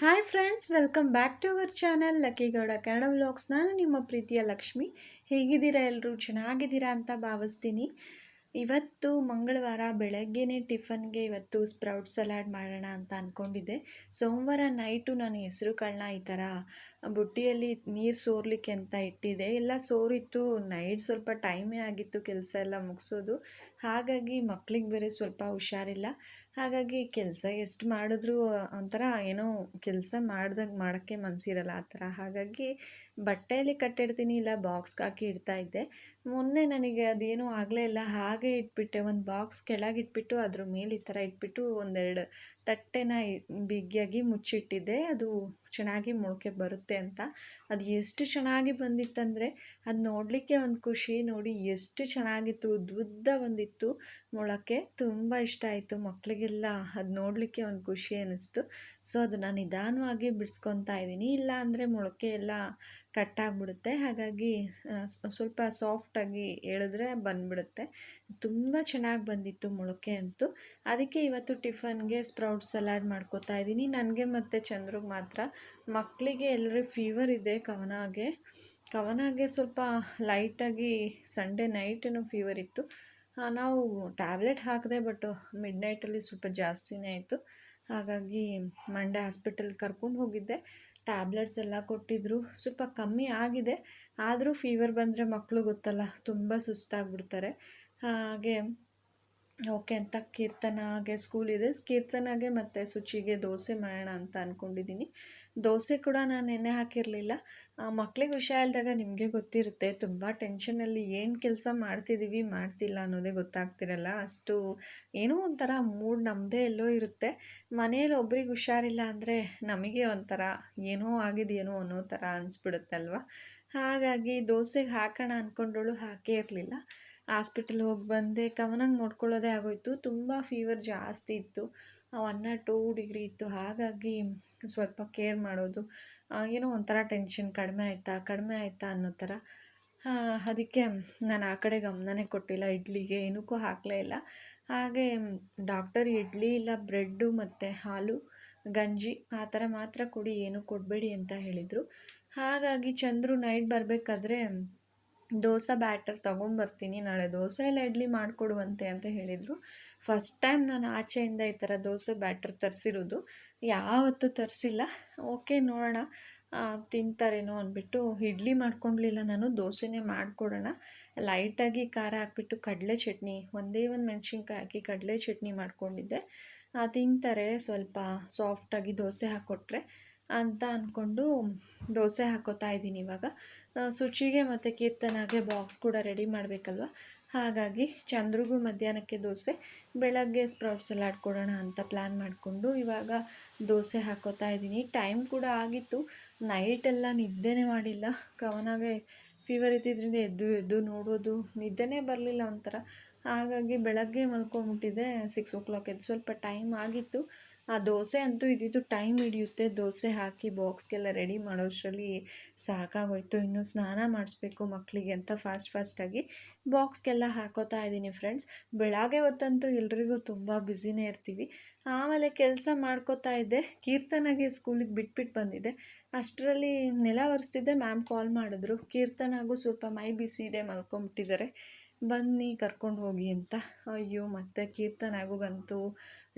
Hi friends welcome back to our channel Lucky Gowda Kannada vlogs ನಾನು ನಿಮ್ಮ ಪ್ರೀತಿಯ ಲಕ್ಷ್ಮಿ. ಹೇಗಿದ್ದೀರಾ ಎಲ್ಲರೂ ಚೆನ್ನಾಗಿದ್ದೀರಾ ಅಂತ ಭಾವಿಸ್ತೀನಿ. ಇವತ್ತು ಮಂಗಳವಾರ ಬೆಳಗ್ಗೆನೇ ಟಿಫನ್ಗೆ ಇವತ್ತು ಸ್ಪ್ರೌಟ್ ಸಲಾಡ್ ಮಾಡೋಣ ಅಂತ ಅಂದ್ಕೊಂಡಿದ್ದೆ ಸೋಮವಾರ ನೈಟು ನಾನು ಹೆಸರು ಕಾಳನ್ನ ಈ ಥರ ಬುಟ್ಟಿಯಲ್ಲಿ ನೀರು ಸೋರ್ಲಿಕ್ಕೆ ಅಂತ ಇಟ್ಟಿದ್ದೆ. ಎಲ್ಲ ಸೋರಿತ್ತು, ನೈಟ್ ಸ್ವಲ್ಪ ಟೈಮೇ ಆಗಿತ್ತು, ಕೆಲಸ ಎಲ್ಲ ಮುಗಿಸೋದು. ಹಾಗಾಗಿ ಮಕ್ಳಿಗೆ ಬೇರೆ ಸ್ವಲ್ಪ ಹುಷಾರಿಲ್ಲ. ಹಾಗಾಗಿ ಕೆಲಸ ಎಷ್ಟು ಮಾಡಿದ್ರೂ ಒಂಥರ ಏನೋ ಕೆಲಸ ಮಾಡ್ದಂಗೆ ಮಾಡೋಕ್ಕೆ ಮನಸ್ಸಿರಲ್ಲ ಆ ಥರ. ಹಾಗಾಗಿ ಬಟ್ಟೆಯಲ್ಲಿ ಕಟ್ಟಿಡ್ತೀನಿ ಇಲ್ಲ ಬಾಕ್ಸ್ಗೆ ಹಾಕಿ ಇಡ್ತಾ ಇದ್ದೆ. ಮೊನ್ನೆ ನನಗೆ ಅದೇನೂ ಆಗಲೇ ಇಲ್ಲ. ಹಾಗೆ ಇಟ್ಬಿಟ್ಟೆ, ಒಂದು ಬಾಕ್ಸ್ ಕೆಳಗೆ ಇಟ್ಬಿಟ್ಟು, ಅದ್ರ ಮೇಲೆ ಈ ಥರ ಇಟ್ಬಿಟ್ಟು ಒಂದೆರಡು ತಟ್ಟೆನ ಬಿಗಿಯಾಗಿ ಮುಚ್ಚಿಟ್ಟಿದ್ದೆ. ಅದು ಚೆನ್ನಾಗಿ ಮೊಳಕೆ ಬರುತ್ತೆ ಅಂತ. ಅದು ಎಷ್ಟು ಚೆನ್ನಾಗಿ ಬಂದಿತ್ತಂದರೆ, ಅದು ನೋಡಲಿಕ್ಕೆ ಒಂದು ಖುಷಿ. ನೋಡಿ, ಎಷ್ಟು ಚೆನ್ನಾಗಿತ್ತು. ಉದ್ದುದ್ದ ಬಂದಿತ್ತು ಮೊಳಕೆ. ತುಂಬ ಇಷ್ಟ ಆಯಿತು ಮಕ್ಕಳಿಗೆಲ್ಲ ಅದು ನೋಡಲಿಕ್ಕೆ ಒಂದು ಖುಷಿ ಅನ್ನಿಸ್ತು ಸೊ, ಅದು ನಾನು ನಿಧಾನವಾಗಿ ಬಿಡಿಸ್ಕೊತಾ ಇದ್ದೀನಿ. ಇಲ್ಲ ಅಂದರೆ ಮೊಳಕೆ ಎಲ್ಲ ಕಟ್ಟಾಗ್ಬಿಡುತ್ತೆ. ಹಾಗಾಗಿ ಸ್ವಲ್ಪ ಸಾಫ್ಟಾಗಿ ಹೇಳಿದ್ರೆ ಬಂದುಬಿಡುತ್ತೆ. ತುಂಬ ಚೆನ್ನಾಗಿ ಬಂದಿತ್ತು ಮೊಳಕೆ ಅಂತೂ. ಅದಕ್ಕೆ ಇವತ್ತು ಟಿಫನ್ಗೆ ಸ್ಪ್ರೌಟ್ ಸಲಾಡ್ ಮಾಡ್ಕೋತಾ ಇದ್ದೀನಿ. ನನಗೆ ಮತ್ತು ಚಂದ್ರಗೆ ಮಾತ್ರ. ಮಕ್ಕಳಿಗೆ ಎಲ್ಲರೂ ಫೀವರ್ ಇದೆ ಕವನಾಗೆ. ಕವನಾಗೆ ಸ್ವಲ್ಪ ಲೈಟಾಗಿ ಸಂಡೇ ನೈಟೂ ಫೀವರ್ ಇತ್ತು. ನಾವು ಟ್ಯಾಬ್ಲೆಟ್ ಹಾಕಿದೆ, ಬಟ್ ಮಿಡ್ ನೈಟಲ್ಲಿ ಸ್ವಲ್ಪ ಜಾಸ್ತಿನೇ ಆಯಿತು. ಹಾಗಾಗಿ ಮಂಡ್ಯ ಹಾಸ್ಪಿಟಲ್ ಕರ್ಕೊಂಡು ಹೋಗಿದ್ದೆ. ಟ್ಯಾಬ್ಲೆಟ್ಸ್ ಎಲ್ಲ ಕೊಟ್ಟಿದ್ದರು ಸ್ವಲ್ಪ ಕಮ್ಮಿ ಆಗಿದೆ. ಆದರೂ ಫೀವರ್ ಬಂದರೆ ಮಕ್ಕಳು ಗೊತ್ತಲ್ಲ, ತುಂಬ ಸುಸ್ತಾಗ್ಬಿಡ್ತಾರೆ. ಹಾಗೆ, ಓಕೆ ಅಂತ ಕೀರ್ತನಾಗೆ ಸ್ಕೂಲ್ ಇದೆ. ಕೀರ್ತನಾಗೆ ಮತ್ತು ಶುಚಿಗೆ ದೋಸೆ ಮಾಡೋಣ ಅಂತ ಅಂದ್ಕೊಂಡಿದ್ದೀನಿ ದೋಸೆ ಕೂಡ ನಾನು ನೆನೆ ಹಾಕಿರಲಿಲ್ಲ. ಮಕ್ಳಿಗೆ ಹುಷಾರಿಲ್ಲದಾಗ ನಿಮಗೆ ಗೊತ್ತಿರುತ್ತೆ, ತುಂಬ ಟೆನ್ಷನಲ್ಲಿ ಏನು ಕೆಲಸ ಮಾಡ್ತಿದ್ದೀವಿ ಮಾಡ್ತಿಲ್ಲ ಅನ್ನೋದೇ ಗೊತ್ತಾಗ್ತಿರಲ್ಲ. ಅಷ್ಟು ಏನೋ ಒಂಥರ ಮೂಡ್ ನಮ್ಮದೇ ಎಲ್ಲೋ ಇರುತ್ತೆ. ಮನೆಯಲ್ಲಿ ಒಬ್ರಿಗೆ ಹುಷಾರಿಲ್ಲ ಅಂದರೆ ನಮಗೆ ಒಂಥರ ಏನೋ ಆಗಿದೆಯೇನೋ ಅನ್ನೋ ಥರ ಅನಿಸ್ಬಿಡುತ್ತಲ್ವ? ಹಾಗಾಗಿ ದೋಸೆಗೆ ಹಾಕೋಣ ಅಂದ್ಕೊಂಡಳು ಹಾಕೇ ಇರಲಿಲ್ಲ. ಹಾಸ್ಪಿಟಲ್ ಹೋಗಿ ಬಂದೆ, ಕವನಂಗೆ ನೋಡ್ಕೊಳ್ಳೋದೇ ಆಗೋಯ್ತು. ತುಂಬ ಫೀವರ್ ಜಾಸ್ತಿ ಇತ್ತು. ಒನ್ ನಾಟ್ ಟೂ ಡಿಗ್ರಿ ಇತ್ತು. ಹಾಗಾಗಿ ಸ್ವಲ್ಪ ಕೇರ್ ಮಾಡೋದು. ಏನೋ ಒಂಥರ ಟೆನ್ಷನ್ ಕಡಿಮೆ ಆಯಿತಾ ಕಡಿಮೆ ಆಯಿತಾ ಅನ್ನೋ ಥರ. ಅದಕ್ಕೆ ನಾನು ಆ ಕಡೆ ಗಮನನೇ ಕೊಟ್ಟಿಲ್ಲ. ಇಡ್ಲಿಗೆ ಏನಕ್ಕೂ ಹಾಕಲೇ ಇಲ್ಲ. ಹಾಗೆ ಡಾಕ್ಟರ್ ಇಡ್ಲಿ ಇಲ್ಲ ಬ್ರೆಡ್ಡು ಮತ್ತು ಹಾಲು, ಗಂಜಿ ಆ ಥರ ಮಾತ್ರ ಕೊಡಿ, ಏನೂ ಕೊಡಬೇಡಿ ಅಂತ ಹೇಳಿದರು. ಹಾಗಾಗಿ ಚಂದ್ರು ನೈಟ್ ಬರಬೇಕಾದ್ರೆ ದೋಸೆ ಬ್ಯಾಟರ್ ತೊಗೊಂಬರ್ತೀನಿ. ನಾಳೆ ದೋಸೆ ಇಲ್ಲ ಇಡ್ಲಿ ಮಾಡಿಕೊಡುವಂತೆ ಅಂತ ಹೇಳಿದರು. ಫಸ್ಟ್ ಟೈಮ್ ನಾನು ಆಚೆಯಿಂದ ಈ ಥರ ದೋಸೆ ಬ್ಯಾಟರ್ ತರಿಸಿರೋದು. ಯಾವತ್ತೂ ತರಿಸಿಲ್ಲ. ಓಕೆ ನೋಡೋಣ. ತಿಂತಾರೇನೋ ಅಂದ್ಬಿಟ್ಟು ಇಡ್ಲಿ ಮಾಡ್ಕೊಳ್ಲಿಲ್ಲ ನಾನು, ದೋಸೆನೇ ಮಾಡಿಕೊಡೋಣ. ಲೈಟಾಗಿ ಖಾರ ಹಾಕ್ಬಿಟ್ಟು ಕಡಲೆ ಚಟ್ನಿ, ಒಂದೇ ಒಂದು ಮೆಣಸಿನ್ಕಾಯಿ ಹಾಕಿ ಕಡಲೆ ಚಟ್ನಿ ಮಾಡ್ಕೊಂಡಿದ್ದೆ. ತಿಂತಾರೆ ಸ್ವಲ್ಪ ಸಾಫ್ಟಾಗಿ ದೋಸೆ ಹಾಕ್ಕೊಟ್ರೆ ಅಂತ ಅಂದ್ಕೊಂಡು ದೋಸೆ ಹಾಕೋತಾ ಇದ್ದೀನಿ ಇವಾಗ. ಶುಚಿಗೆ ಮತ್ತು ಕೀರ್ತನಾಗೆ ಬಾಕ್ಸ್ ಕೂಡ ರೆಡಿ ಮಾಡಬೇಕಲ್ವ? ಹಾಗಾಗಿ ಚಂದ್ರಿಗೂ ಮಧ್ಯಾಹ್ನಕ್ಕೆ ದೋಸೆ. ಬೆಳಗ್ಗೆ ಸ್ಪ್ರೌಟ್ ಸಲಾಡ್ ಕೊಡೋಣ ಅಂತ ಪ್ಲ್ಯಾನ್ ಮಾಡಿಕೊಂಡು ಇವಾಗ ದೋಸೆ ಹಾಕೋತಾ ಇದ್ದೀನಿ. ಟೈಮ್ ಕೂಡ ಆಗಿತ್ತು. ನೈಟೆಲ್ಲ ನಿದ್ದೆನೇ ಮಾಡಿಲ್ಲ. ಕವನಾಗೆ ಫೀವರ್ ಇದ್ದಿದ್ದರಿಂದ ಎದ್ದು ಎದ್ದು ನೋಡೋದು ನಿದ್ದೆನೇ ಬರಲಿಲ್ಲ ಒಂಥರ. ಹಾಗಾಗಿ ಬೆಳಗ್ಗೆ ಮಲ್ಕೊಂಬಿಟ್ಟಿದ್ದೆ ಸಿಕ್ಸ್ ಓ ಕ್ಲಾಕ್ ಎದ್ದು. ಸ್ವಲ್ಪ ಟೈಮ್ ಆಗಿತ್ತು. ಆ ದೋಸೆ ಅಂತೂ ಇದ್ದಿದ್ದು ಟೈಮ್ ಹಿಡಿಯುತ್ತೆ. ದೋಸೆ ಹಾಕಿ ಬಾಕ್ಸ್ಗೆಲ್ಲ ರೆಡಿ ಮಾಡೋಷ್ಟರಲ್ಲಿ ಸಾಕಾಗೋಯ್ತು. ಇನ್ನು ಸ್ನಾನ ಮಾಡಿಸ್ಬೇಕು ಮಕ್ಕಳಿಗೆ ಅಂತ ಫಾಸ್ಟ್ ಫಾಸ್ಟಾಗಿ ಬಾಕ್ಸ್ಗೆಲ್ಲ ಹಾಕೋತಾ ಇದ್ದೀನಿ ಫ್ರೆಂಡ್ಸ್. ಬೆಳಗ್ಗೆ ಹೊತ್ತಂತೂ ಎಲ್ರಿಗೂ ತುಂಬ ಬ್ಯುಸಿನೇ ಇರ್ತೀವಿ. ಆಮೇಲೆ ಕೆಲಸ ಮಾಡ್ಕೋತಾ ಇದ್ದೆ. ಕೀರ್ತನಾಗೆ ಸ್ಕೂಲಿಗೆ ಬಿಟ್ಬಿಟ್ಟು ಬಂದಿದ್ದೆ. ಅಷ್ಟರಲ್ಲಿ ನೆಲ ಒರೆಸ್ತಿದ್ದೆ. ಮ್ಯಾಮ್ ಕಾಲ್ ಮಾಡಿದ್ರು. ಕೀರ್ತನಾಗೂ ಸ್ವಲ್ಪ ಮೈ ಬಿಸಿ ಇದೆ ಮಲ್ಕೊಂಬಿಟ್ಟಿದ್ದಾರೆ. ಬನ್ನಿ, ಕರ್ಕೊಂಡು ಹೋಗಿ ಅಂತ. ಅಯ್ಯೋ, ಮತ್ತೆ ಕೀರ್ತನಾಗೂ ಬಂತು.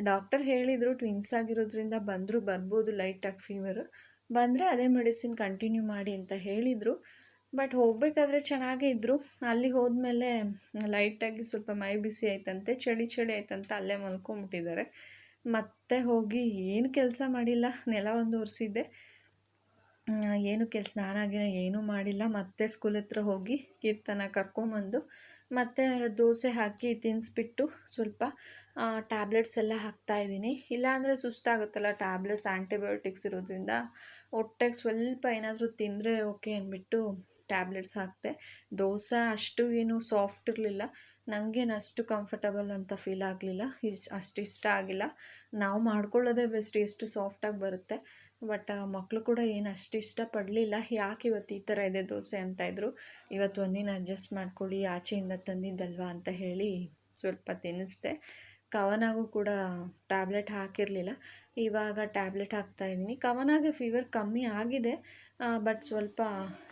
ಡಾಕ್ಟರ್ ಹೇಳಿದರು ಟ್ವಿನ್ಸ್ ಆಗಿರೋದ್ರಿಂದ ಬಂದರೂ ಬರ್ಬೋದು ಲೈಟಾಗಿ ಫೀವರ್ ಬಂದರೆ ಅದೇ ಮೆಡಿಸಿನ್ ಕಂಟಿನ್ಯೂ ಮಾಡಿ ಅಂತ ಹೇಳಿದರು. ಬಟ್ ಹೋಗಬೇಕಾದ್ರೆ ಚೆನ್ನಾಗೇ ಇದ್ದರು ಅಲ್ಲಿಗೆ ಹೋದ್ಮೇಲೆ ಲೈಟಾಗಿ ಸ್ವಲ್ಪ ಮೈ ಬಿಸಿ ಆಯ್ತಂತೆ, ಚಳಿ ಚಳಿ ಆಯ್ತಂತ ಅಲ್ಲೇ ಮಲ್ಕೊಂಬಿಟ್ಟಿದ್ದಾರೆ. ಮತ್ತೆ ಹೋಗಿ ಏನು ಕೆಲಸ ಮಾಡಿಲ್ಲ, ನೆಲ ಒಂದು ಒರೆಸಿದ್ದೆ. ಏನು ಕೆಲಸ ಸ್ನಾನ ಏನೂ ಮಾಡಿಲ್ಲ. ಮತ್ತೆ ಸ್ಕೂಲ್ ಹತ್ರ ಹೋಗಿ ಕೀರ್ತನ ಕರ್ಕೊಂಬಂದು ಮತ್ತು ದೋಸೆ ಹಾಕಿ ತಿನ್ನಿಸ್ಬಿಟ್ಟು ಸ್ವಲ್ಪ ಟ್ಯಾಬ್ಲೆಟ್ಸ್ ಎಲ್ಲ ಹಾಕ್ತಾಯಿದ್ದೀನಿ ಇಲ್ಲಾಂದರೆ ಸುಸ್ತಾಗುತ್ತಲ್ಲ ಟ್ಯಾಬ್ಲೆಟ್ಸ್ ಆ್ಯಂಟಿಬಯೋಟಿಕ್ಸ್ ಇರೋದ್ರಿಂದ. ಹೊಟ್ಟೆಗೆ ಸ್ವಲ್ಪ ಏನಾದರೂ ತಿಂದರೆ ಓಕೆ ಅಂದ್ಬಿಟ್ಟು ಟ್ಯಾಬ್ಲೆಟ್ಸ್ ಹಾಕಿದೆ. ದೋಸೆ ಅಷ್ಟು ಏನು ಸಾಫ್ಟ್ ಇರಲಿಲ್ಲ. ನನಗೇನು ಅಷ್ಟು ಕಂಫರ್ಟಬಲ್ ಅಂತ ಫೀಲ್ ಆಗಲಿಲ್ಲ. ಇಷ್ಟು ಅಷ್ಟು ಇಷ್ಟ ಆಗಿಲ್ಲ. ನಾವು ಮಾಡ್ಕೊಳ್ಳೋದೇ ಬೆಸ್ಟ್ ಎಷ್ಟು ಸಾಫ್ಟಾಗಿ ಬರುತ್ತೆ. ಬಟ್ ಮಕ್ಕಳು ಕೂಡ ಏನು ಅಷ್ಟು ಇಷ್ಟಪಡಲಿಲ್ಲ. ಯಾಕೆ ಇವತ್ತು ಈ ಥರ ಇದೆ ದೋಸೆ ಅಂತ ಇದ್ದರು ಇವತ್ತು ಒಂದಿನ ಅಡ್ಜಸ್ಟ್ ಮಾಡ್ಕೊಳ್ಳಿ, ಆಚೆಯಿಂದ ತಂದಿದ್ದಲ್ವಾ? ಅಂತ ಹೇಳಿ ಸ್ವಲ್ಪ ತಿನ್ನಿಸ್ದೆ. ಕವನಾಗೂ ಕೂಡ ಟ್ಯಾಬ್ಲೆಟ್ ಹಾಕಿರಲಿಲ್ಲ. ಇವಾಗ ಟ್ಯಾಬ್ಲೆಟ್ ಹಾಕ್ತಾಯಿದ್ದೀನಿ ಕವನಾಗೆ ಫೀವರ್ ಕಮ್ಮಿ ಆಗಿದೆ. ಬಟ್ ಸ್ವಲ್ಪ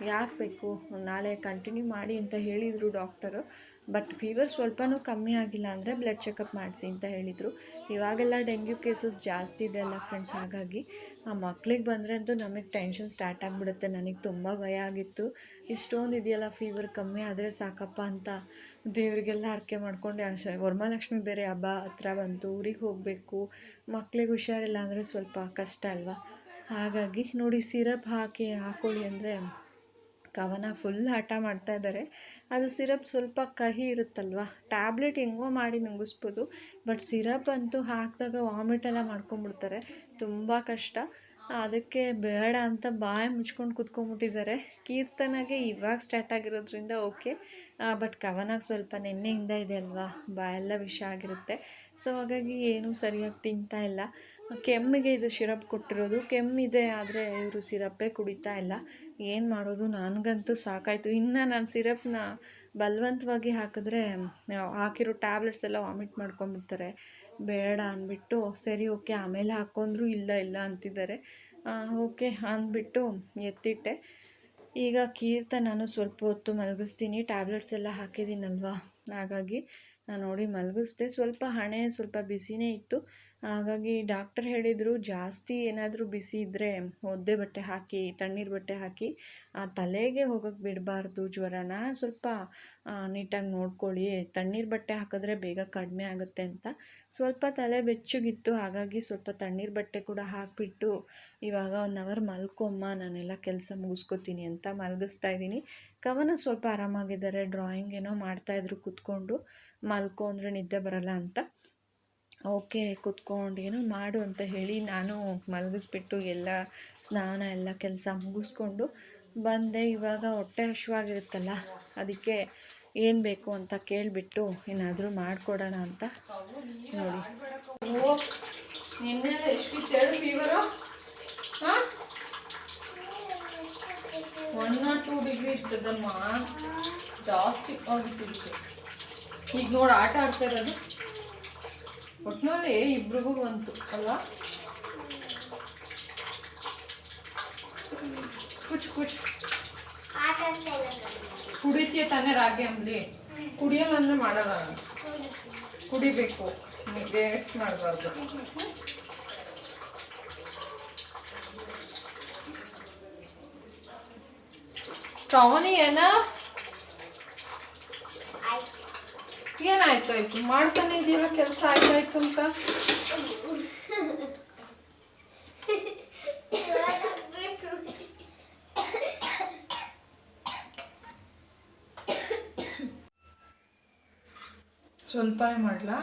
ಯಾಕೆ ಬೇಕು? ನಾಳೆ ಕಂಟಿನ್ಯೂ ಮಾಡಿ ಅಂತ ಹೇಳಿದರು ಡಾಕ್ಟರು ಬಟ್ ಫೀವರ್ ಸ್ವಲ್ಪನೂ ಕಮ್ಮಿ ಆಗಿಲ್ಲ ಅಂದರೆ ಬ್ಲಡ್ ಚೆಕಪ್ ಮಾಡಿಸಿ ಅಂತ ಹೇಳಿದರು. ಇವಾಗೆಲ್ಲ ಡೆಂಗ್ಯೂ ಕೇಸಸ್ ಜಾಸ್ತಿ ಇದೆ ಅಲ್ಲ ಫ್ರೆಂಡ್ಸ್ ಹಾಗಾಗಿ ಆ ಮಕ್ಳಿಗೆ ಬಂದರೆ ಅಂತೂ ನಮಗೆ ಟೆನ್ಷನ್ ಸ್ಟಾರ್ಟ್ ಆಗಿಬಿಡುತ್ತೆ. ನನಗೆ ತುಂಬ ಭಯ ಆಗಿತ್ತು. ಇಷ್ಟೊಂದು ಇದೆಯಲ್ಲ ಫೀವರ್ ಕಮ್ಮಿ ಆದರೆ ಸಾಕಪ್ಪ ಅಂತ. ದೇವರಿಗೆಲ್ಲ ಹರಕೆ ಮಾಡ್ಕೊಂಡೆ ಆಶೆ ವರಮಹಾಲಕ್ಷ್ಮಿ ಬೇರೆ ಹಬ್ಬ ಹತ್ರ ಬಂತು, ಊರಿಗೆ ಹೋಗಬೇಕು. ಮಕ್ಳಿಗೆ ಹುಷಾರಿಲ್ಲ ಅಂದರೆ ಸ್ವಲ್ಪ ಕಷ್ಟ ಅಲ್ವಾ? ಹಾಗಾಗಿ ನೋಡಿ ಸಿರಪ್ ಹಾಕಿ, ಹಾಕೊಳ್ಳಿ ಅಂದರೆ ಕವನ ಫುಲ್ ಹಠ ಮಾಡ್ತಾ ಇದ್ದಾರೆ. ಅದು ಸಿರಪ್ ಸ್ವಲ್ಪ ಕಹಿ ಇರುತ್ತಲ್ವ? ಟ್ಯಾಬ್ಲೆಟ್ ಹೆಂಗೋ ಮಾಡಿ ನುಂಗಿಸ್ಬೋದು. ಬಟ್ ಸಿರಪ್ ಅಂತೂ ಹಾಕಿದಾಗ ವಾಮಿಟ್ ಎಲ್ಲ ಮಾಡ್ಕೊಂಬಿಡ್ತಾರೆ ತುಂಬ ಕಷ್ಟ. ಅದಕ್ಕೆ ಬೇಡ ಅಂತ ಬಾಯಿ ಮುಚ್ಕೊಂಡು ಕುತ್ಕೊಂಡ್ಬಿಟ್ಟಿದ್ದಾರೆ. ಕೀರ್ತನಾಗೆ ಇವಾಗ ಸ್ಟಾರ್ಟ್ ಆಗಿರೋದ್ರಿಂದ ಓಕೆ ಬಟ್ ಕವನಾಗಿ ಸ್ವಲ್ಪ ನಿನ್ನೆಯಿಂದ ಇದೆ ಅಲ್ವಾ? ಬಾಯೆಲ್ಲ ವಿಷ ಆಗಿರುತ್ತೆ. ಸೊ ಹಾಗಾಗಿ ಏನೂ ಸರಿಯಾಗಿ ತಿಂತಾ ಇಲ್ಲ. ಕೆಮ್ಮಿಗೆ ಇದು ಸಿರಪ್ ಕೊಟ್ಟಿರೋದು. ಕೆಮ್ಮಿದೆ, ಆದರೆ ಇವರು ಸಿರಪ್ಪೇ ಕುಡಿತಾ ಇಲ್ಲ. ಏನು ಮಾಡೋದು? ನನಗಂತೂ ಸಾಕಾಯಿತು. ಇನ್ನು ನಾನು ಸಿರಪ್ನ ಬಲವಂತವಾಗಿ ಹಾಕಿದ್ರೆ, ಹಾಕಿರೋ ಟ್ಯಾಬ್ಲೆಟ್ಸ್ ಎಲ್ಲ ವಾಮಿಟ್ ಮಾಡ್ಕೊಂಬಿಡ್ತಾರೆ ಬೇಡ ಅಂದ್ಬಿಟ್ಟು, ಸರಿ, ಓಕೆ, ಆಮೇಲೆ ಹಾಕ್ಕೊಂಡ್ರು ಇಲ್ಲ ಇಲ್ಲ ಅಂತಿದ್ದಾರೆ. ಓಕೆ ಅಂದ್ಬಿಟ್ಟು ಎತ್ತಿಟ್ಟೆ. ಈಗ ಕೀರ್ತ ನಾನು ಸ್ವಲ್ಪ ಹೊತ್ತು ಮಲಗಿಸ್ತೀನಿ. ಟ್ಯಾಬ್ಲೆಟ್ಸ್ ಎಲ್ಲ ಹಾಕಿದ್ದೀನಲ್ವಾ? ಹಾಗಾಗಿ ನಾನು ನೋಡಿ ಮಲಗಿಸ್ದೆ. ಸ್ವಲ್ಪ ಹಣೆ, ಸ್ವಲ್ಪ ಬಿಸಿನೇ ಇತ್ತು. ಹಾಗಾಗಿ ಡಾಕ್ಟರ್ ಹೇಳಿದರು, ಜಾಸ್ತಿ ಏನಾದರೂ ಬಿಸಿ ಇದ್ದರೆ ಒದ್ದೆ ಬಟ್ಟೆ ಹಾಕಿ, ತಣ್ಣೀರು ಬಟ್ಟೆ ಹಾಕಿ, ಆ ತಲೆಗೆ ಹೋಗೋಕ್ಕೆ ಬಿಡಬಾರ್ದು ಜ್ವರನ. ಸ್ವಲ್ಪ ನೀಟಾಗಿ ನೋಡ್ಕೊಳ್ಳಿ. ತಣ್ಣೀರು ಬಟ್ಟೆ ಹಾಕಿದ್ರೆ ಬೇಗ ಕಡಿಮೆ ಆಗುತ್ತೆ ಅಂತ. ಸ್ವಲ್ಪ ತಲೆ ಬೆಚ್ಚಗಿತ್ತು, ಹಾಗಾಗಿ ಸ್ವಲ್ಪ ತಣ್ಣೀರು ಬಟ್ಟೆ ಕೂಡ ಹಾಕಿಬಿಟ್ಟು ಇವಾಗ ಒನ್ ಅವರ್ ಮಲ್ಕೊಮ್ಮ, ನಾನೆಲ್ಲ ಕೆಲಸ ಮುಗಿಸ್ಕೊತೀನಿ ಅಂತ ಮಲಗಿಸ್ತಾ ಇದ್ದೀನಿ. ಕವನ ಸ್ವಲ್ಪ ಆರಾಮಾಗಿದ್ದಾರೆ ಡ್ರಾಯಿಂಗ್ ಏನೋ ಮಾಡ್ತಾಯಿದ್ರು ಕೂತ್ಕೊಂಡು. ಮಲ್ಕೊ ಅಂದರೆ ನಿದ್ದೆ ಬರಲ್ಲ ಅಂತ. ಓಕೆ, ಕುತ್ಕೊಂಡು ಏನೋ ಮಾಡು ಅಂತ ಹೇಳಿ ನಾನು ಮಲಗಿಸ್ಬಿಟ್ಟು ಎಲ್ಲ ಸ್ನಾನ ಎಲ್ಲ ಕೆಲಸ ಮುಗಿಸ್ಕೊಂಡು ಬಂದೆ. ಇವಾಗ ಹೊಟ್ಟೆ ಹಶ್ವಾಗಿರುತ್ತಲ್ಲ ಅದಕ್ಕೆ ಏನು ಬೇಕು ಅಂತ ಕೇಳಿಬಿಟ್ಟು ಏನಾದರೂ ಮಾಡಿಕೊಡೋಣ ಅಂತ ನೋಡಿ. ನಿನ್ನೆ ಎಷ್ಟಿತ್ತು ಫೀವರು ಹಾಂ? ಒನ್ ನಾಟ್ ಟೂ ಡಿಗ್ರಿ ಇರ್ತದಮ್ಮ ಜಾಸ್ತಿ ಆಗಿತ್ತು ಈಗ ನೋಡಿ ಆಟ ಆಡ್ತಾ ಇರೋದು. ಒಟ್ಟಿನಲ್ಲಿ ಇಬ್ರಿಗೂ ಬಂತು ಅಲ್ಲ? ಕುಚ್ ಕುಚ್. ಕುಡಿತೀಯ ತಾನೇ ರಾಗಿ ಅಂಬ್ಲಿ? ಕುಡಿಯಲ್ಲ ಮಾಡೋಲ್ಲ. ಮಾಡಲ್ಲ ಕುಡಿಬೇಕು ವೇಸ್ಟ್ ಮಾಡಬಾರ್ದು. ಕವನಿ ಏನ? ಏನಾಯ್ತು? ಆಯ್ತು. ಮಾಡ್ತಾನೆ ಇದೆಯಲ್ಲ ಕೆಲಸ ಆಯ್ತಾಯ್ತು ಅಂತ? ಸ್ವಲ್ಪನೇ ಮಾಡ್ಲಾ?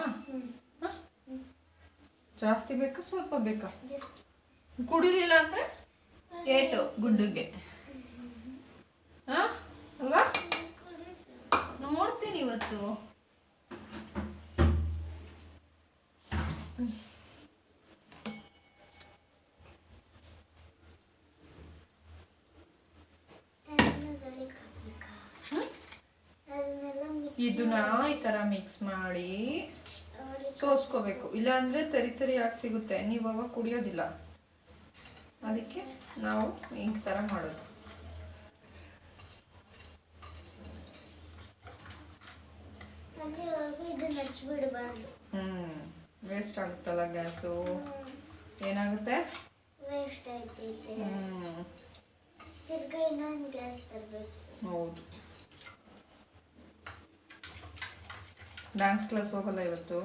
ಜಾಸ್ತಿ ಬೇಕಾ ಸ್ವಲ್ಪ ಬೇಕಾ? ಕುಡಿಲಿಲ್ಲ ಅಂದ್ರೆ ಏಟು ಗುಡ್ಡಿಗೆ ಹಾ? ಅಲ್ವಾ? ನೋಡ್ತೀನಿ ಇವತ್ತು. ಇದನ್ನ ಈ ಥರ ಮಿಕ್ಸ್ ಮಾಡಿ ಸೋಸ್ಕೋಬೇಕು ಇಲ್ಲಾಂದರೆ ತರಿ ತರಿಯಾಗಿ ಸಿಗುತ್ತೆ. ನೀವು ಅವಾಗ ಕುಡಿಯೋದಿಲ್ಲ. ಅದಕ್ಕೆ ನಾವು ಈ ಥರ ಮಾಡೋದು. ಹ್ಞೂ ವೇಸ್ಟ್ ಆಗುತ್ತಲ್ಲ ಗ್ಯಾಸು? ಏನಾಗುತ್ತೆ? ವೇಸ್ಟ್ ಆಯ್ತೈತೆ. ಹ್ಞೂ ತಿರ್ಗಾ ಇನ್ನೊಂದು ಗ್ಯಾಸ್ ತರಬೇಕು. ಹೌದು. ಡ್ಯಾನ್ಸ್ ಕ್ಲಾಸ್ ಹೋಗಲ್ಲ ಇವತ್ತು.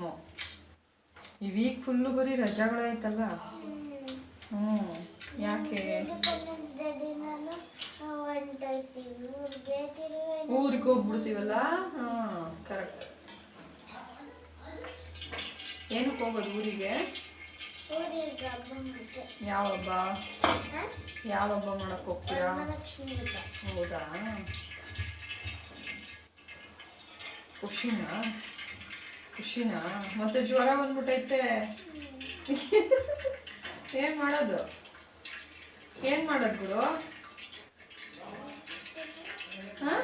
ನೋ ಈ ವೀಕ್ ಫುಲ್ಲು ಬರೀ ರಜಾಗಳಾಯ್ತಲ್ಲ ಹ್ಞೂ ಯಾಕೆ? ಊರಿಗೆ ಹೋಗ್ಬಿಡ್ತೀವಲ್ಲ? ಹಾಂ ಕರೆಕ್ಟ್ ಏನಕ್ಕೆ ಹೋಗೋದು ಊರಿಗೆ? ಯಾವ ಹಬ್ಬ ಯಾವ ಹಬ್ಬ ಮಾಡಕ್ಕೆ ಹೋಗ್ತೀರಾ ಹೌದಾ? ಖುಷಿನಾ? ಖುಷಿನಾ? ಮತ್ತೆ ಜ್ವರ ಬಂದ್ಬಿಟ್ಟೈತೆ ಏನು ಮಾಡೋದು? ಏನು ಮಾಡೋದು ಗುರು? ಹಾಂ?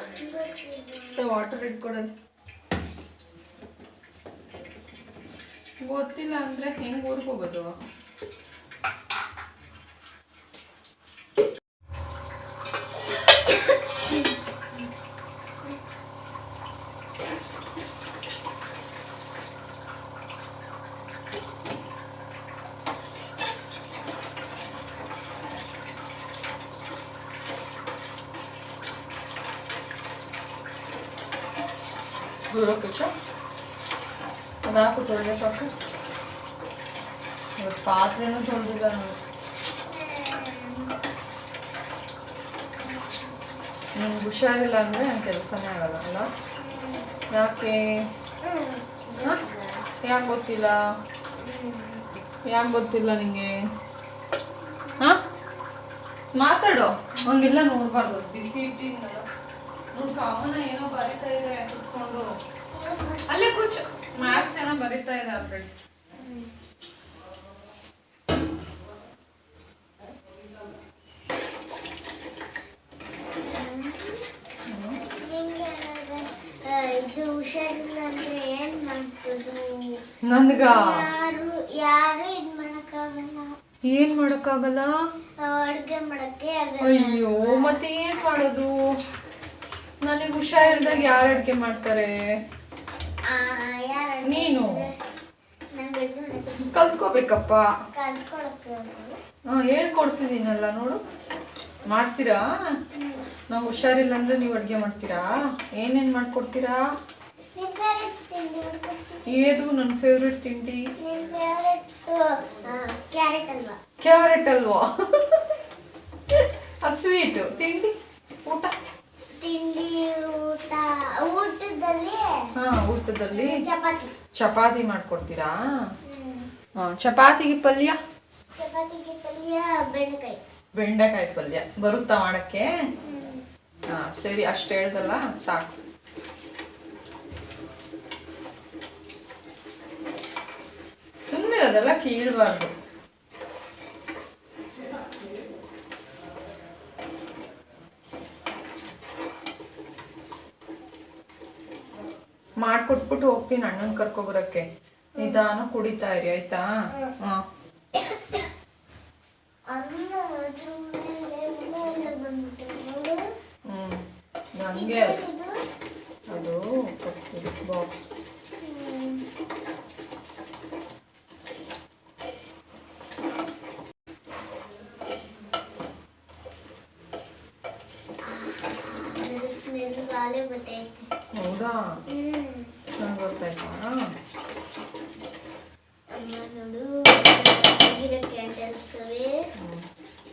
ವಾಟರ್ ಇಟ್ಕೊಡೋದು ಗೊತ್ತಿಲ್ಲ ಅಂದ್ರೆ ಹೆಂಗ್ ಊರಿಗೆ ಹಾಕು ತೊಳೆದ ಸಾಕು ಇವತ್ತು ಪಾತ್ರೆನೂ ತೊಳೆದಿಲ್ಲ ನೋಡಿ ನಿಮ್ಗೆ ಹುಷಾರಿಲ್ಲ ಅಂದರೆ ನನ್ನ ಕೆಲಸನೇ ಆಗಲ್ಲ, ಅಲ್ಲ? ಯಾಕೆ? ಯಾಕೆ ಗೊತ್ತಿಲ್ಲ? ಯಾಕೆ ಗೊತ್ತಿಲ್ಲ ನಿಮಗೆ ಹಾಂ? ಮಾತಾಡು. ಹಂಗೆಲ್ಲ ನೋಡ್ಬಾರ್ದು. ಬಿಸಿ ಇಟ್ಟಿದ್ದಲ್ಲ ನೋಡ್ಕ ಅವನ ಏನೋ ಬರಿತಾ ಇದೆ ಕುತ್ಕೊಂಡು. ಅಲ್ಲೇ ಕೂಚು ಮ್ಯಾಥ್ಸ್ ಏನೋ ಬರಿತಾ ಇದೆ ಆಲ್ರೆಡಿ ನನ್ಗ? ಯಾರು ಯಾರು ಇದ್ ಮಾಡಕ್ಕಾಗಲ್ಲ. ಏನ್ ಮಾಡಕ್ಕಾಗಲ್ಲ? ಅಡ್ಗೆ ಮಾಡಕ್ಕೆ ಅಯ್ಯೋ ಮತ್ತೆ ಏನ್ ಮಾಡೋದು? ನನಗೆ ಹುಷಾರಿಲ್ದಾಗ ಯಾರು ಅಡ್ಗೆ ಮಾಡ್ತಾರೆ? ನೀನು? ಕಲ್ತ್ಕೋಬೇಕಪ್ಪ. ಹಾ ಹೇಳ್ಕೊಡ್ತಿದ್ದೀನಲ್ಲ ನೋಡು. ಮಾಡ್ತೀರಾ? ನಾವು ಹುಷಾರಿಲ್ಲ ಅಂದ್ರೆ ನೀವು ಅಡ್ಗೆ ಮಾಡ್ತೀರಾ? ಏನೇನ್ ಮಾಡ್ಕೊಡ್ತೀರಾ? ಏದು ನನ್ನ ಫೇವ್ರೆಟ್ ತಿಂಡಿ? ಕ್ಯಾರೆಟ್ ಅಲ್ವಾ? ಅದು ಸ್ವೀಟ್ ತಿಂಡಿ ಊಟ. ತಿಂಡಿ ಊಟ ಊಟದಲ್ಲಿ ಹಾ ಊಟದಲ್ಲಿ ಚಪಾತಿ. ಚಪಾತಿ ಮಾಡ್ಕೊಡ್ತೀರಾ. ಹಾ, ಚಪಾತಿಗೆ ಪಲ್ಯ? ಚಪಾತಿಗೆ ಪಲ್ಯ ಬೆಂಡೆಕಾಯಿ. ಬೆಂಡೆಕಾಯಿ ಪಲ್ಯ. ಬರುತ್ತಾ ಮಾಡಕ್ಕೆ. ಹಾ ಸರಿ ಅಷ್ಟು ಹೇಳ್ದಲ್ಲ ಸಾಕು. ಸುಮ್ಮನೆ ಇರೋದಲ್ಲ ಕೀಳ್ಬಾರ್ದು. ಮಾಡ್ಕೊಟ್ಬಿಟ್ಟು ಹೋಗ್ತೀನಿ ಅಣ್ಣನ್ ಕರ್ಕೊಬರಕ್ಕೆ. ನಿಧಾನ ಕುಡಿತಾ ಇರಿ ಆಯ್ತಾ? ಹಾಂ. ನನಗೆ ಅದು ಬಾಕ್ಸ್. ಹೌದಾ?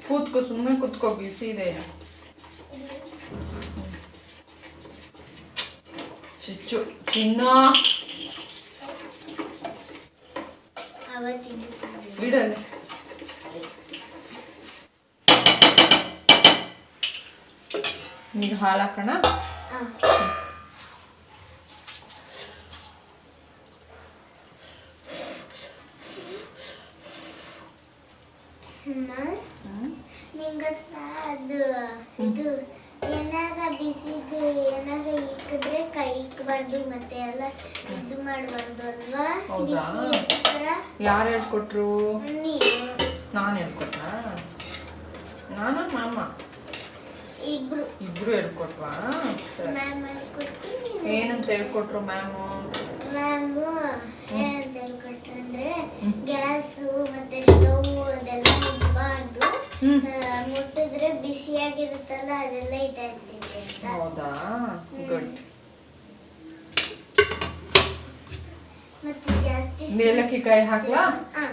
ಕೂತ್ಕೋ ಸುಮ್ಮನೆ ಕೂತ್ಕೋ ಬಿಸಿ ಇದೆ. ಚಿಚ್ಚು ಚಿನ್ನ ಬಿಡಲ್ಲ ಈಗ ಹಾಲು ಹಾಕೋಣ ಆ. ಅಮ್ಮ ನಿಂಗ್ ಗೊತ್ತಾ ಅದು ಇದು ಏನಾರ ಬಿಸಿದು ಏನಾರ ಇಕ್ಕಿದ್ರೆ ಇಕ್ಬಾರ್ದು ಮತ್ತೆ ಎಲ್ಲ ಇದು ಮಾಡಬಾರ್ದು ಅಲ್ವಾ? ಹೌದಾ? ಯಾರು ಹೇಳ್ಕೊಟ್ರು? ನೀನು. ನಾನು ಹೇಳ್ಕೊಟ್ಟ ನಾನು ಮಾಮ? ಇಬ್ರು. ಇಬ್ರು ಹೇಳ್ಕೊಟ್ವಾ? ಮ್ಯಾಮ್ ಹೇಳ್ಕೊಟ್ಟು ಏನಂತ ಹೇಳ್ಕೊಟ್ರು ಮ್ಯಾಮು? ಮ್ಯಾಮು ಏನಂತ ಹೇಳ್ಕೊಟ್ರು ಅಂದ್ರೆ ಗ್ಯಾಸು ಮತ್ತೆ ಸ್ಟವ್ ಅದೆಲ್ಲ ಮುಟ್ಟಿದ್ರೆ ಬಿಸಿಯಾಗಿರುತ್ತಲ್ಲ ಅದೆಲ್ಲ ಇದಾಗ್ತಿದೆ ಹೌದಾ? ಗುಡ್ ಮತ್ತೆ ಜಾಸ್ತಿ ಏಲಕ್ಕಿ ಕಾಯಿ ಹಾಕ್ಲಾ ಆ,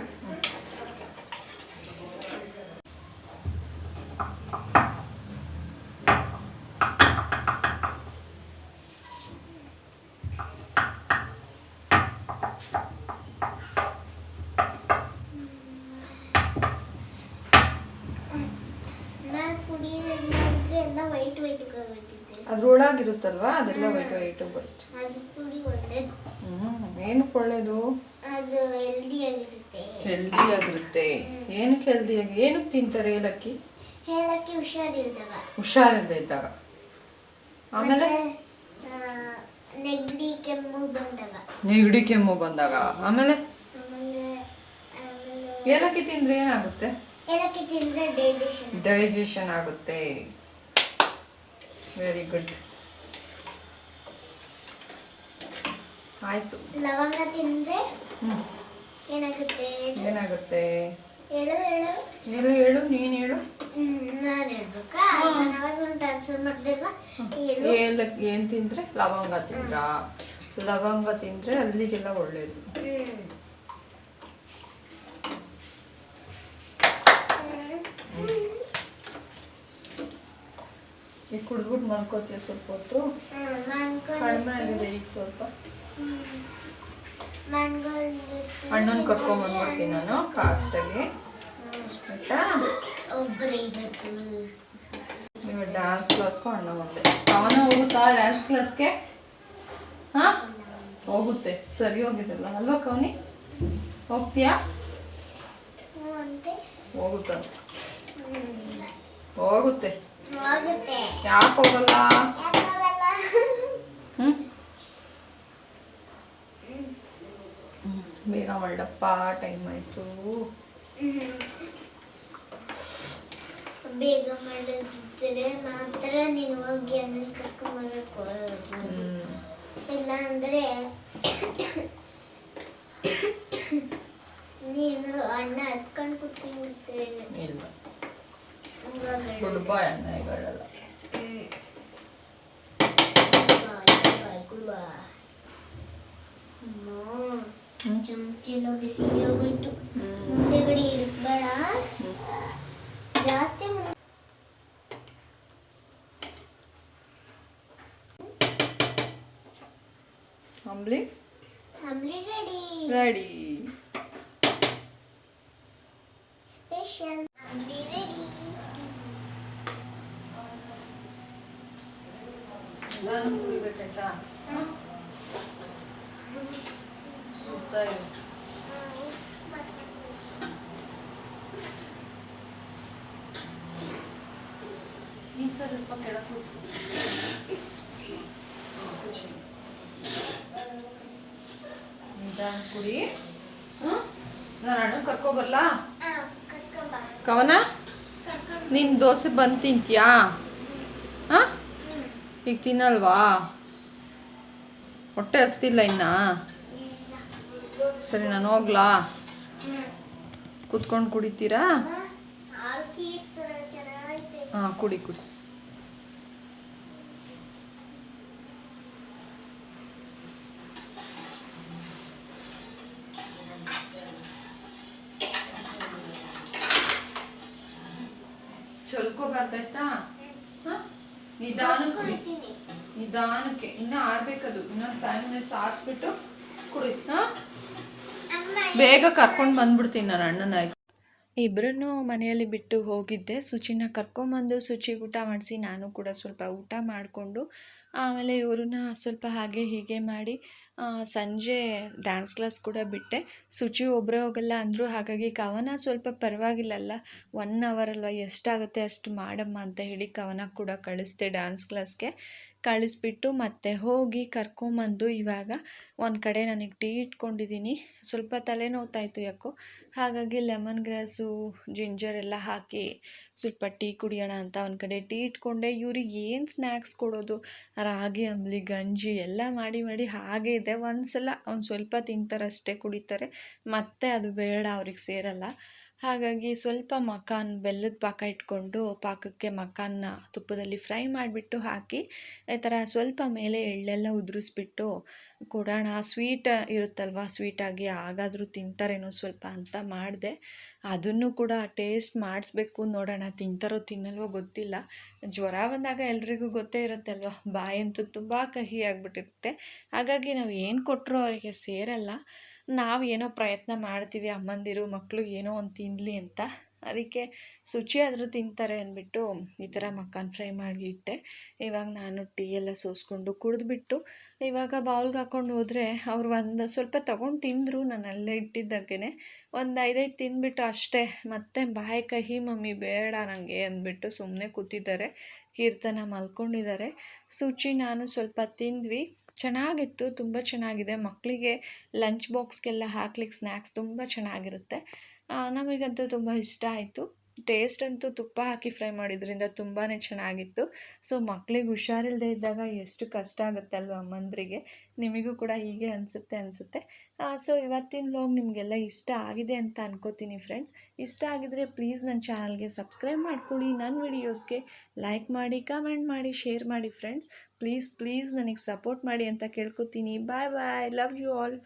ನಾ ಕುಡಿ ಮಾಡಿದ್ರೆ ಎಲ್ಲ ವೈಟ್ ವೈಟ್ ಹೋಗ್ಬಿಟ್ಟಿದೆ ಅದ್ರೊಳಗಿರುತ್ತಲ್ವಾ ಅದೆಲ್ಲ ವೈಟ್ ವೈಟ್ ಬರುತ್ತೆ. ಏನಕ್ಕೆ ಒಳ್ಳೇದು? ಹೆಲ್ದಿ ಆಗಿರುತ್ತೆ. ಏನಕ್ಕೆ ಹೆಲ್ದಿ ಆಗಿ ಏನಕ್ಕೆ ತಿಂತಾರೆ ಏಲಕ್ಕಿ? ಹೇಳಕ್ಕೆ ಹುಷಾರಿಲ್ದಾಗ ಹುಷಾರಿಲ್ಲದೆ ಇದ್ದಾಗ. ಆಮೇಲೆ? ನೆಗಡಿ ಕೆಮ್ಮು ಬಂದಾಗ ನೆಗಡಿ ಕೆಮ್ಮು ಬಂದಾಗ. ಆಮೇಲೆ? ಆಮೇಲೆ ಏಲಕ್ಕಿ ತಿಂದ್ರೆ ಏನಾಗುತ್ತೆ? ಏಲಕ್ಕಿ ತಿಂದ್ರೆ ಡೈಜೆಷನ್ ಡೈಜೆಷನ್ ಆಗುತ್ತೆ. ವೆರಿ ಗುಡ್ ಆಯ್ತು. ಲವಂಗ ತಿಂದ್ರೆ ಏನಾಗುತ್ತೆ? ಏನಾಗುತ್ತೆ? ಹೇಳು ಹೇಳು. ಹೇಳು ಹೇಳು ನೀನು ಹೇಳು. ನಾನ್ ಹೇಳ್ಬೇಕಾ? ನಾನು ಅವಾಗ ಒಂದು ಆನ್ಸರ್ ಮಾಡ್ದಿಲ್ವಾ ಹೇಳು. ಏನು ತಿಂದ್ರೆ ಲವಂಗ ತಿಂದ್ರ. ಲವಂಗ ತಿಂದ್ರೆ ಅಲ್ಲಿಗೆಲ್ಲ ಒಳ್ಳೇದು. ಈಗ ಕುಡ್ಬಿಟ್ಟು ಮಲ್ಕೋತೀಯ ಸ್ವಲ್ಪ ಹೊತ್ತು? ಕಡಿಮೆ ಆಗಿದೆ ಈಗ ಸ್ವಲ್ಪ. ಅಣ್ಣನ ಕರ್ಕೊಂಡ್ ಬಂದ್ಬಿಡ್ತೀನಿ ನಾನು ಫಾಸ್ಟಾಗಿ ಆಯ್ತಾ? ಇರಬೇಕು ನೀವು ಡ್ಯಾನ್ಸ್ ಕ್ಲಾಸ್ಗೂ ಅಣ್ಣ ಹೋಗುತ್ತೆ ಅವನ ಹೋಗುತ್ತಾ ಡ್ಯಾನ್ಸ್ ಕ್ಲಾಸ್ಗೆ ಹಾ? ಹೋಗುತ್ತೆ. ಸರಿ ಹೋಗಿದ್ದಲ್ಲ. ಅಲ್ವಾ ಕವನಿ ಹೋಗ್ತೀಯಾ? ಹೋಗುತ್ತೆ ಹೋಗುತ್ತೆ. ಯಾಕೆ ಹೋಗಲ್ಲ ಯಾಕಾಗಲ್ಲ ಹ್ಮ್ ಬೇಗ ಮಾಡಪ್ಪ ಟೈಮ್ ಆಯ್ತು. ಬೇಗ ಮಾಡಿದ್ರೆ ಮಾತ್ರ ನೀನು ಹೋಗಿ ಇಲ್ಲ ಅಂದ್ರೆ ನೀನು ಅಣ್ಣ ಹತ್ಕೊಂಡು ಕುತ್ಕೊಂಡ್ಬಿಡ್ತೇನೆ ಇಲ್ಲ. ಗುಡ್ ಬಾಯ್ ಅಣ್ಣ ಹೇಳಲ್ಲ ಹ್ಮ್. ಚಮಚೆಲ್ಲ ಬಿಸಿ ಆಗೋಯ್ತು ಮುಂದೆಗಡೆ ಇಡ್ಬೇಡ ಜಾಸ್ತಿ ಮುಂದೆ ಅಂಬ್ಲಿ ಅಂಬ್ಲಿ ರೆಡಿ ರೆಡಿ ಸ್ಪೆಷಲ್ ಅಂಬ್ಲಿ ರೆಡಿ ನಾನು ಕುಡಿಬೇಕಾಯ್ತಾ ಸುತ್ತಾ ಇದೆ ನೀನು ಸ್ವಲ್ಪ ಕೆಳಕ್ಕೆ. ನಿಧಾನ ಕುಡಿ. ನಾನು ಅಣ್ಣ ಕರ್ಕೊಬರ್ಲಾ ಕರ್ಕೊಂಬ ಕವನ? ನಿನ್ ದೋಸೆ ಬಂದು ತಿಂತೀಯಾ? ಹಾಂ? ಈಗ ತಿನ್ನಲ್ವಾ? ಹೊಟ್ಟೆ ಹಸ್ತಿಲ್ಲ ಇನ್ನ? ಸರಿ ನಾನು ಹೋಗ್ಲಾ? ಕುತ್ಕೊಂಡು ಕುಡಿತೀರಾ? ಹಾಂ ಕುಡಿ ಕುಡಿ. ಹಾಂ? ನಿಧಾನಕ್ಕೆ ಕುಡಿ. ನಿಧಾನಕ್ಕೆ. ಇನ್ನ ಆಡ್ಬೇಕದು. ಇನ್ನೊಂದು ಫೈವ್ ಮಿನಿಟ್ಸ್ ಆರಿಸ್ಬಿಟ್ಟು ಕುಡಿ. ಹಾಂ? ಬೇಗ ಕರ್ಕೊಂಡು ಬಂದ್ಬಿಡ್ತೀನಿ ನಾನು ಅಣ್ಣನ ಇಬ್ಬರನ್ನು ಮನೆಯಲ್ಲಿ ಬಿಟ್ಟು ಹೋಗಿದ್ದೆ. ಸುಚಿನ ಕರ್ಕೊಂಬಂದು ಸುಚಿಗೆ ಊಟ ಮಾಡಿಸಿ ನಾನು ಕೂಡ ಸ್ವಲ್ಪ ಊಟ ಮಾಡಿಕೊಂಡು ಆಮೇಲೆ ಇವ್ರನ್ನ ಸ್ವಲ್ಪ ಹಾಗೆ ಹೀಗೆ ಮಾಡಿ ಸಂಜೆ ಡ್ಯಾನ್ಸ್ ಕ್ಲಾಸ್ ಕೂಡ ಬಿಟ್ಟೆ. ಶುಚಿ ಒಬ್ಬರೇ ಹೋಗಲ್ಲ ಅಂದರು, ಹಾಗಾಗಿ ಕವನ ಸ್ವಲ್ಪ ಪರವಾಗಿಲ್ಲಲ್ಲ ಒನ್ ಅವರ್ ಅಲ್ವಾ ಎಷ್ಟಾಗುತ್ತೆ ಅಷ್ಟು ಮಾಡಮ್ಮ ಅಂತ ಹೇಳಿ ಕವನ ಕೂಡ ಕಳಿಸ್ದೆ ಡ್ಯಾನ್ಸ್ ಕ್ಲಾಸ್ಗೆ ಕಳಿಸ್ಬಿಟ್ಟು ಮತ್ತೆ ಹೋಗಿ ಕರ್ಕೊಂಬಂದು ಇವಾಗ ಒಂದು ಕಡೆ ನನಗೆ ಟೀ ಇಟ್ಕೊಂಡಿದ್ದೀನಿ ಸ್ವಲ್ಪ ತಲೆನೋವ್ತಾಯಿತ್ತು ಯಾಕೋ. ಹಾಗಾಗಿ ಲೆಮನ್ ಗ್ರಾಸು, ಜಿಂಜರ್ ಎಲ್ಲ ಹಾಕಿ ಸ್ವಲ್ಪ ಟೀ ಕುಡಿಯೋಣ ಅಂತ ಒಂದು ಕಡೆ ಟೀ ಇಟ್ಕೊಂಡೆ. ಇವ್ರಿಗೆ ಏನು ಸ್ನ್ಯಾಕ್ಸ್ ಕೊಡೋದು? ರಾಗಿ, ಅಂಬ್ಲಿ, ಗಂಜಿ ಎಲ್ಲ ಮಾಡಿ ಮಾಡಿ ಹಾಗೆ ಇದೆ. ಒಂದು ಸಲ ಅವ್ನು ಸ್ವಲ್ಪ ತಿಂತಾರಷ್ಟೇ ಕುಡಿತಾರೆ. ಮತ್ತೆ ಅದು ಬೇಡ ಅವ್ರಿಗೆ ಸೇರಲ್ಲ. ಹಾಗಾಗಿ ಸ್ವಲ್ಪ ಮಕಾನ್, ಬೆಲ್ಲದ ಪಾಕ ಇಟ್ಕೊಂಡು ಪಾಕಕ್ಕೆ ಮಕಾನ್ನ ತುಪ್ಪದಲ್ಲಿ ಫ್ರೈ ಮಾಡಿಬಿಟ್ಟು ಹಾಕಿ, ಈ ಥರ ಸ್ವಲ್ಪ ಮೇಲೆ ಎಳ್ಳೆಲ್ಲ ಉದುರಿಸ್ಬಿಟ್ಟು ಕೊಡೋಣ. ಸ್ವೀಟ್ ಇರುತ್ತಲ್ವ ಸ್ವೀಟಾಗಿ ಹಾಗಾದರೂ ತಿಂತಾರೇನೋ ಸ್ವಲ್ಪ ಅಂತ ಮಾಡಿದೆ. ಅದನ್ನು ಕೂಡ ಟೇಸ್ಟ್ ಮಾಡಿಸ್ಬೇಕು ನೋಡೋಣ. ತಿಂತಾರೋ ತಿನ್ನಲ್ವೋ ಗೊತ್ತಿಲ್ಲ. ಜ್ವರ ಬಂದಾಗ ಎಲ್ರಿಗೂ ಗೊತ್ತೇ ಇರುತ್ತಲ್ವ, ಬಾಯಂತೂ ತುಂಬ ಕಹಿ ಆಗಿಬಿಟ್ಟಿರುತ್ತೆ. ಹಾಗಾಗಿ ನಾವು ಏನು ಕೊಟ್ಟರೂ ಅವರಿಗೆ ಸೇರಲ್ಲ. ನಾವು ಏನೋ ಪ್ರಯತ್ನ ಮಾಡ್ತೀವಿ ಅಮ್ಮಂದಿರು ಮಕ್ಕಳು ಏನೋ ಒಂದು ತಿನ್ನಲಿ ಅಂತ. ಅದಕ್ಕೆ ಶುಚಿ ಆದರೂ ತಿಂತಾರೆ ಅಂದ್ಬಿಟ್ಟು ಈ ಥರ ಮಕ್ಕನ ಫ್ರೈ ಮಾಡಿ ಇಟ್ಟೆ. ಇವಾಗ ನಾನು ಟೀ ಎಲ್ಲ ಸೋಸ್ಕೊಂಡು ಕುಡಿದ್ಬಿಟ್ಟು ಇವಾಗ ಬೌಲ್ಗೆ ಹಾಕ್ಕೊಂಡು ಹೋದರೆ ಅವ್ರು ಒಂದು ಸ್ವಲ್ಪ ತೊಗೊಂಡು ತಿಂದರು ನಾನು ಅಲ್ಲೇ ಇಟ್ಟಿದ್ದಾಗೇ ಒಂದು ಐದೈದು ತಿಂದ್ಬಿಟ್ಟು ಅಷ್ಟೇ. ಮತ್ತೆ ಬಾಯಿ ಕಹಿ ಮಮ್ಮಿ ಬೇಡ ನನಗೆ ಅಂದ್ಬಿಟ್ಟು ಸುಮ್ಮನೆ ಕೂತಿದ್ದಾರೆ. ಕೀರ್ತನ ಮಲ್ಕೊಂಡಿದ್ದಾರೆ. ಶುಚಿ ನಾನು ಸ್ವಲ್ಪ ತಿಂದ್ವಿ. ಚೆನ್ನಾಗಿತ್ತು, ತುಂಬ ಚೆನ್ನಾಗಿದೆ. ಮಕ್ಕಳಿಗೆ ಲಂಚ್ ಬಾಕ್ಸ್ಗೆಲ್ಲ ಹಾಕ್ಲಿಕ್ಕೆ ಸ್ನ್ಯಾಕ್ಸ್ ತುಂಬ ಚೆನ್ನಾಗಿರುತ್ತೆ. ನಮಗಂತೂ ತುಂಬ ಇಷ್ಟ ಆಯಿತು. ಟೇಸ್ಟ್ ಅಂತೂ ತುಪ್ಪ ಹಾಕಿ ಫ್ರೈ ಮಾಡಿದ್ರಿಂದ ತುಂಬಾ ಚೆನ್ನಾಗಿತ್ತು. ಸೊ ಮಕ್ಳಿಗೆ ಹುಷಾರಿಲ್ಲದೆ ಇದ್ದಾಗ ಎಷ್ಟು ಕಷ್ಟ ಆಗುತ್ತಲ್ವ ಅಮ್ಮಂದ್ರಿಗೆ? ನಿಮಗೂ ಕೂಡ ಹೀಗೆ ಅನಿಸುತ್ತೆ ಅನಿಸುತ್ತೆ. ಸೊ ಇವತ್ತಿನ ವ್ಲಾಗ್ ನಿಮಗೆಲ್ಲ ಇಷ್ಟ ಆಗಿದೆ ಅಂತ ಅನ್ಕೋತೀನಿ ಫ್ರೆಂಡ್ಸ್ ಇಷ್ಟ ಆಗಿದ್ರೆ ಪ್ಲೀಸ್ ನನ್ನ ಚಾನಲ್ಗೆ ಸಬ್ಸ್ಕ್ರೈಬ್ ಮಾಡ್ಕೊಳ್ಳಿ ನನ್ನ ವಿಡಿಯೋಸ್ಗೆ ಲೈಕ್ ಮಾಡಿ ಕಮೆಂಟ್ ಮಾಡಿ ಶೇರ್ ಮಾಡಿ ಫ್ರೆಂಡ್ಸ್ ಪ್ಲೀಸ್ ಪ್ಲೀಸ್ ನನಗೆ ಸಪೋರ್ಟ್ ಮಾಡಿ ಅಂತ ಕೇಳ್ಕೊತೀನಿ. Bye bye love you all